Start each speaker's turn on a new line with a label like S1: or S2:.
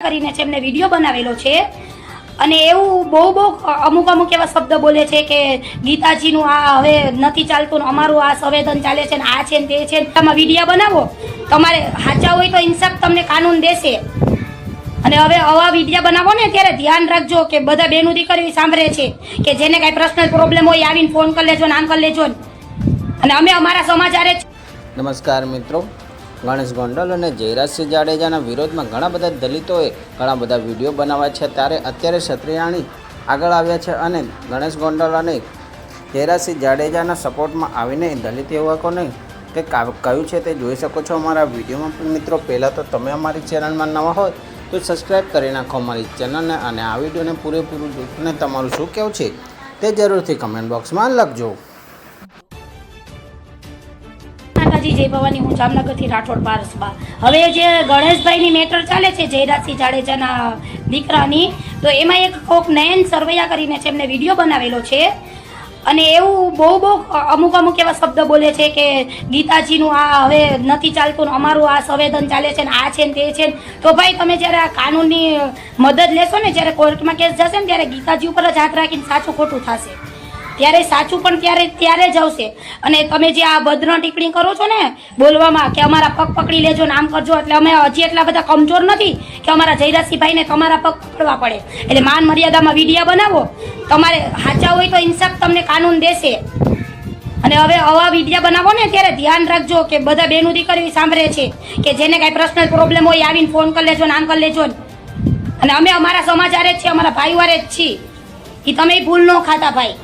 S1: કરીને છે, એમને વીડિયો બનાવેલો છે. અને એવું બહુ બહુ અમુક અમુક એવા શબ્દ બોલે છે કે ગીતાજીનું આ હવે નથી ચાલતું અમારું આ સંવેદન ચાલે છે ને આ છે ને તે છે તમે વિડીયા બનાવો. તમારે સાચા હોય તો ઇન્સાફ તમને કાનૂન દેશે. અને હવે આવા વિડીયા બનાવો ને ત્યારે ધ્યાન રાખજો કે બધા બેનું દીકરીઓ સાંભળે છે કે જેને કાંઈ પર્સનલ પ્રોબ્લેમ હોય આવીને ફોન કરી લેજો આમ કરી લેજો અને અમે અમારા સમાચારે
S2: નમસ્કાર મિત્રો. ગણેશ ગોંડલ અને જયરાજસિંહ જાડેજાના વિરોધમાં ઘણા બધા દલિતોએ ઘણા બધા વીડિયો બનાવ્યા છે. ત્યારે અત્યારે ક્ષત્રિયાણી આગળ આવ્યા છે અને ગણેશ ગોંડલ અને જયરાજસિંહ જાડેજાના સપોર્ટમાં આવીને દલિત યુવકોને કે કયું છે. તે જોઈ શકો છો અમારા વિડીયોમાં. પણ મિત્રો, પહેલાં તો તમે અમારી ચેનલમાં નવા હોય તો સબસ્ક્રાઈબ કરી નાખો અમારી ચેનલને અને આ વિડીયોને પૂરેપૂરું જોઈને તમારું શું કહેવું છે તે જરૂરથી કમેન્ટ બોક્સમાં લખજો.
S1: માતાજી જય ભવાની, હું જામનગરથી રાઠોડ પારસબા. હવે જે ગણેશભાઈની મેટર ચાલે છે જયરાજસિંહ જાડેજાના દીકરાની, તો એમાં એક કોક નયન સરવૈયા કરીને છે, એમને વીડિયો બનાવેલો છે. અને એવું બહુ બહુ અમુક અમુક એવા શબ્દ બોલે છે કે ગીતાજીનું આ હવે નથી ચાલતું, અમારું આ સંવેદન ચાલે છે ને આ છે ને તે છે તો ભાઈ તમે જ્યારે આ કાનૂનની મદદ લેશો ને, જ્યારે કોર્ટમાં કેસ જશે ને, ત્યારે ગીતાજી ઉપર જ હાથ રાખીને સાચું ખોટું થશે. ત્યારે સાચું પણ ત્યારે ત્યારે જ આવશે. અને તમે જે આ ભદ્ર ટિપ્પણી કરો છો ને, બોલવામાં કે અમારા પગ પકડી લેજો ને આમ કરજો, એટલે અમે હજી એટલા બધા કમજોર નથી કે અમારા જયરાજસિંહભાઈને તમારા પગ પકડવા પડે. એટલે માન મર્યાદામાં વિડીયા બનાવો. તમારે સાચા હોય તો ઇન્સાફ તમને કાનૂન દેશે. અને હવે આવા વિડીયા બનાવો ને, ત્યારે ધ્યાન રાખજો કે બધા બેનું દીકરીઓ સાંભળે છે કે જેને કાંઈ પર્સનલ પ્રોબ્લેમ હોય આવીને ફોન કરી લેજો ને, આમ કરી લેજો અને અમે અમારા સમાચારે જ છીએ, અમારા ભાઈવારે જ છીએ. એ તમે ભૂલ ન ખાતા ભાઈ.